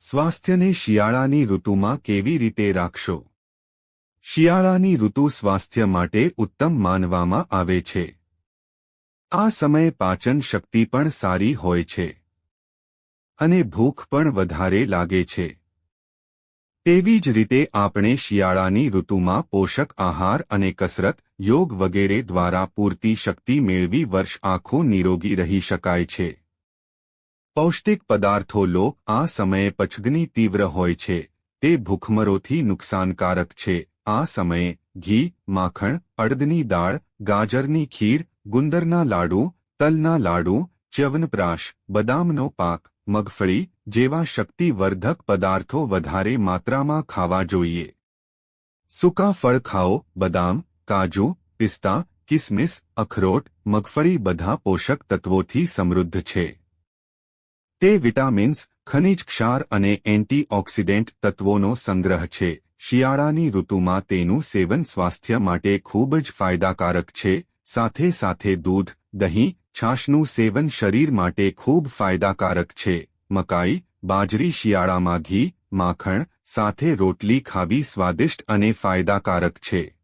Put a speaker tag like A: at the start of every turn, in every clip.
A: સ્વાસ્થ્યને શિયાળાની ઋતુમાં કેવી રીતે રાખશો? શિયાળાની ઋતુ સ્વાસ્થ્ય માટે ઉત્તમ માનવામાં આવે છે. આ સમયે પાચન શક્તિ પણ સારી હોય છે. અને ભૂખ પણ વધારે લાગે છે. તેવી જ રીતે આપણે શિયાળાની ઋતુમાં પોષક આહાર અને કસરત, યોગ વગેરે દ્વારા પૂરતી શક્તિ મેળવી વર્ષ આખું નિરોગી રહી શકાય છે. પૌષ્ટિક પદાર્થો લો, આ સમયે પચગની તીવ્ર હોય છે, તે ભૂખમરોથી નુકસાનકારક છે, આ સમયે ઘી, માખણ, અડદની દાળ, ગાજરની ખીર, ગુંદરના લાડુ, તલના લાડુ, ચ્યવનપ્રાશ, બદામનો પાક, મગફળી જેવા શક્તિવર્ધક પદાર્થો વધારે માત્રામાં ખાવા જોઈએ. સૂકા ફળ ખાઓ, બદામ, કાજુ, પિસ્તા, કિસમિસ, અખરોટ, મગફળી બધા પોષક તત્વોથી સમૃદ્ધ છે. તે વિટામિન્સ, ખનિજ ક્ષાર અને એન્ટીઓક્સિડન્ટ તત્વોનો સંગ્રહ છે. શિયાળાની ઋતુમાં તેનું સેવન સ્વાસ્થ્ય માટે ખૂબ જ ફાયદાકારક છે. સાથે સાથે દૂધ, દહીં, છાશનું સેવન શરીર માટે ખૂબ ફાયદાકારક છે. મકાઈ, બાજરી શિયાળામાં ઘી, માખણ, સાથે રોટલી ખાવી સ્વાદિષ્ટ અને ફાયદાકારક છે.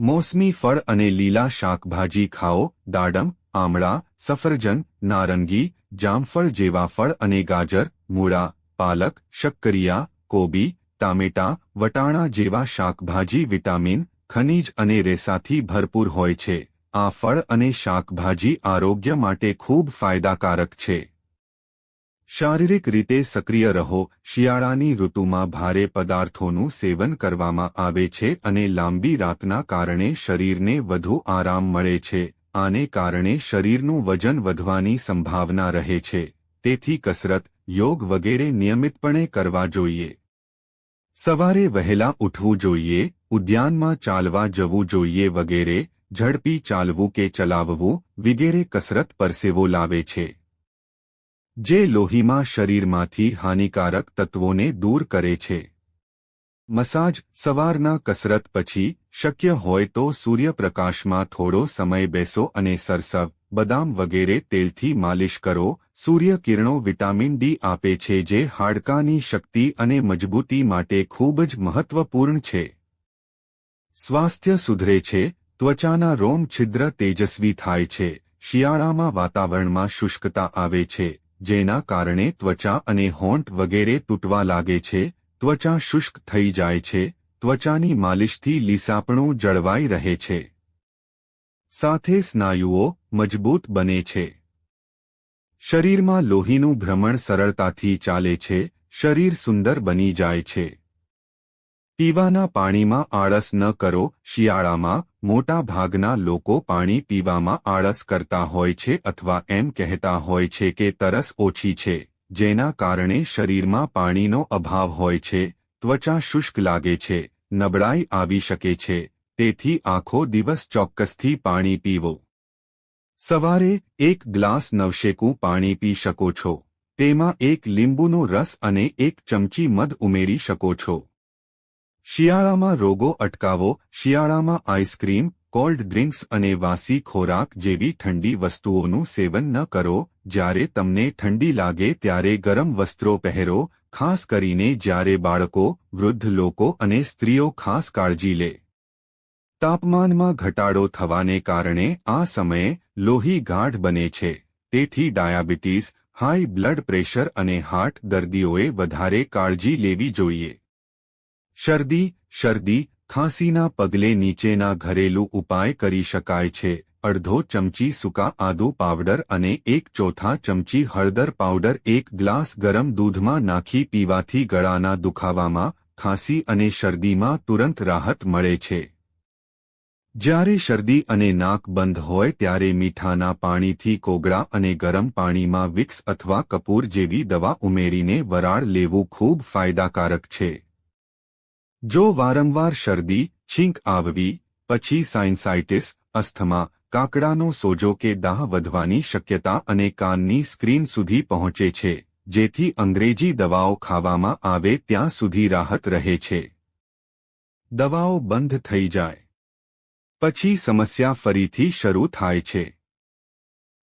A: મોસમી ફળ અને લીલા શાકભાજી ખાઓ. દાડમ, આમળા, સફરજન, નારંગી જામફળ જેવા ફળ અને ગાજર, મૂળા, પાલક, શક્કરિયા, કોબી, ટામેટા, વટાણા જેવા શાકભાજી, વિટામિન, ખનીજ અને રેસાથી ભરપૂર હોય છે. આ ફળ અને શાકભાજી આરોગ્ય માટે ખૂબ ફાયદાકારક છે. શારીરિક રીતે સક્રિય રહો. શિયાળાની ઋતુમાં ભારે પદાર્થોનું સેવન કરવામાં આવે છે અને લાંબી રાતના કારણે શરીરને વધુ આરામ મળે છે. આને કારણે શરીરનું વજન વધવાની સંભાવના રહે છે, તેથી કસરત, યોગ વગેરે નિયમિતપણે કરવા જોઈએ. સવારે વહેલા ઉઠવું જોઈએ, ઉદ્યાનમાં ચાલવા જવું જોઈએ વગેરે, ઝડપી ચાલવું કે ચલાવવું વગેરે કસરત પરસેવો લાવે છે. જે લોહીમાં શરીરમાંથી હાનિકારક તત્વોને દૂર કરે છે. મસાજ, સવારના કસરત પછી શક્ય હોય તો સૂર્યપ્રકાશમાં થોડો સમય બેસો અને સરસવ, બદામ વગેરે તેલથી માલિશ કરો. સૂર્યકિરણો વિટામિન ડી આપે છે જે હાડકાની શક્તિ અને મજબૂતી માટે ખૂબ જ મહત્વપૂર્ણ છે. સ્વાસ્થ્ય સુધરે છે, ત્વચાના રોમ છિદ્ર તેજસ્વી થાય છે, શિયાળામાં વાતાવરણમાં શુષ્કતા આવે છે, જેના કારણે ત્વચા અને હોંઠ વગેરે તૂટવા લાગે છે, ત્વચા શુષ્ક થઈ જાય છે ત્વચાની માલિશથી લીસાપણું જળવાઈ રહે છે. સાથે સ્નાયુઓ મજબૂત બને છે. શરીરમાં લોહીનું ભ્રમણ સરળતાથી ચાલે છે, શરીર સુંદર બની જાય છે. પીવાના પાણીમાં આળસ ન કરો, શિયાળામાં મોટા ભાગના લોકો પાણી પીવામાં આળસ કરતા હોય છે અથવા એમ કહેતા હોય છે કે તરસ ઓછી છે, જેના કારણે શરીરમાં પાણીનો અભાવ હોય છે, ત્વચા શુષ્ક લાગે છે. નબળાઈ આવી શકે છે, તેથી આખો દિવસ ચોક્કસથી પાણી પીવો. સવારે એક ગ્લાસ નવશેકું પાણી પી શકો છો, તેમાં એક લીંબુનો રસ અને એક ચમચી મધ ઉમેરી શકો છો. શિયાળામાં રોગો અટકાવો, શિયાળામાં આઈસ્ક્રીમ, કોલ્ડ ડ્રિંક્સ અને વાસી ખોરાક જેવી ઠંડી વસ્તુઓનું સેવન ન કરો, જ્યારે તમને ઠંડી લાગે ત્યારે ગરમ વસ્ત્રો પહેરો ખાસ કરીને જ્યારે બાળકો, વૃદ્ધ લોકો અને સ્ત્રીઓ ખાસ કાળજી લે. તાપમાનમાં ઘટાડો થવાને કારણે આ સમયે લોહી ગાઢ બને છે, તેથી ડાયાબિટીસ, હાઈ બ્લડ પ્રેશર અને હાર્ટ દર્દીઓએ વધારે કાળજી લેવી જોઈએ. શરદી શરદી ખાંસીના પગલે નીચેના ઘરેલું ઉપાય કરી શકાય છે અડધો ચમચી સૂકા આદુ પાવડર અને એક ચોથા ચમચી હળદર પાવડર એક ગ્લાસ ગરમ દૂધમાં નાખી પીવાથી ગળાના દુખાવામાં, ખાંસી અને શરદીમાં તુરંત રાહત મળે છે. જ્યારે શરદી અને નાક બંધ હોય ત્યારે મીઠાના પાણીથી કોગળા અને ગરમ પાણીમાં વિક્સ અથવા કપૂર જેવી દવા ઉમેરીને વરાળ લેવું ખૂબ ફાયદાકારક છે. જો વારંવાર શરદી, છીંક આવવી, પછી સાઇન્સાઇટિસ, અસ્થમા કાકડાનો સોજો કે દાહ વધવાની શક્યતા અને કાનની સ્ક્રીન સુધી પહોંચે છે, જેથી અંગ્રેજી દવાઓ ખાવામાં આવે ત્યાં સુધી રાહત રહે છે. દવાઓ બંધ થઈ જાય. પછી સમસ્યા ફરીથી શરૂ થાય છે.